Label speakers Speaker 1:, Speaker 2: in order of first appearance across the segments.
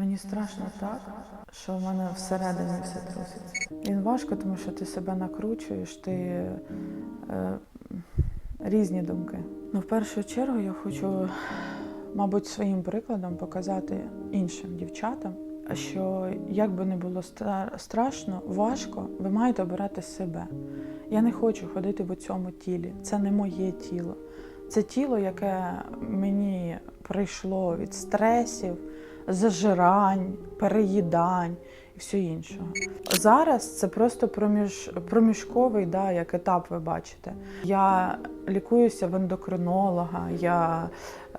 Speaker 1: Мені страшно так, що в мене всередині все труситься. Він важко, тому що ти себе накручуєш, ти е, різні думки. Ну, в першу чергу я хочу, мабуть, своїм прикладом показати іншим дівчатам, що як би не було страшно, важко, ви маєте обирати себе. Я не хочу ходити в цьому тілі. Це не моє тіло. Це тіло, яке мені прийшло від стресів, зажирань, переїдань і все іншого. Зараз це просто проміж, проміжковий, да, як етап, ви бачите. Я лікуюся в ендокринолога, я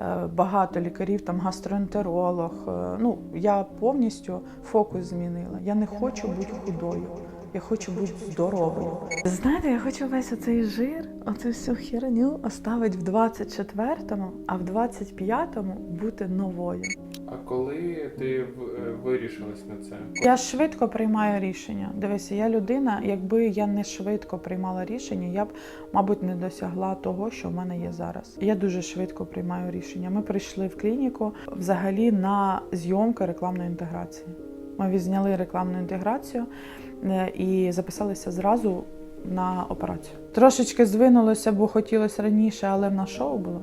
Speaker 1: е, багато лікарів, там гастроентеролог. Е, ну, я повністю фокус змінила. Я не хочу бути худою. Я хочу бути здоровою. Знаєте, я хочу весь оцей жир, оцю всю херню оставити в 24-му, а в 25-му бути новою.
Speaker 2: А коли ти в- е, вирішилась на це?
Speaker 1: Я швидко приймаю рішення. Дивися, я людина. Якби я не швидко приймала рішення, я б, мабуть, не досягла того, що в мене є зараз. Я дуже швидко приймаю рішення. Ми прийшли в клініку взагалі на зйомки рекламної інтеграції. Ми відзняли рекламну інтеграцію е, і записалися зразу на операцію. Трошечки здвинулося, бо хотілося раніше, але в нас шоу було.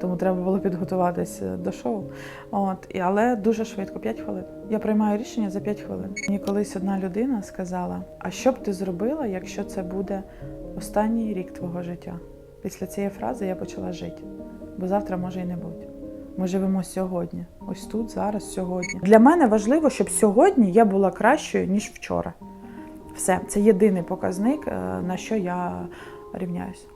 Speaker 1: Тому треба було підготуватися до шоу. От, але дуже швидко, 5 хвилин. Я приймаю рішення за 5 хвилин. Мені колись одна людина сказала: а що б ти зробила, якщо це буде останній рік твого життя? Після цієї фрази я почала жити, бо завтра може і не бути. Ми живемо сьогодні, ось тут, зараз, сьогодні. Для мене важливо, щоб сьогодні я була кращою, ніж вчора. Все, це єдиний показник, е, на що я рівняюсь.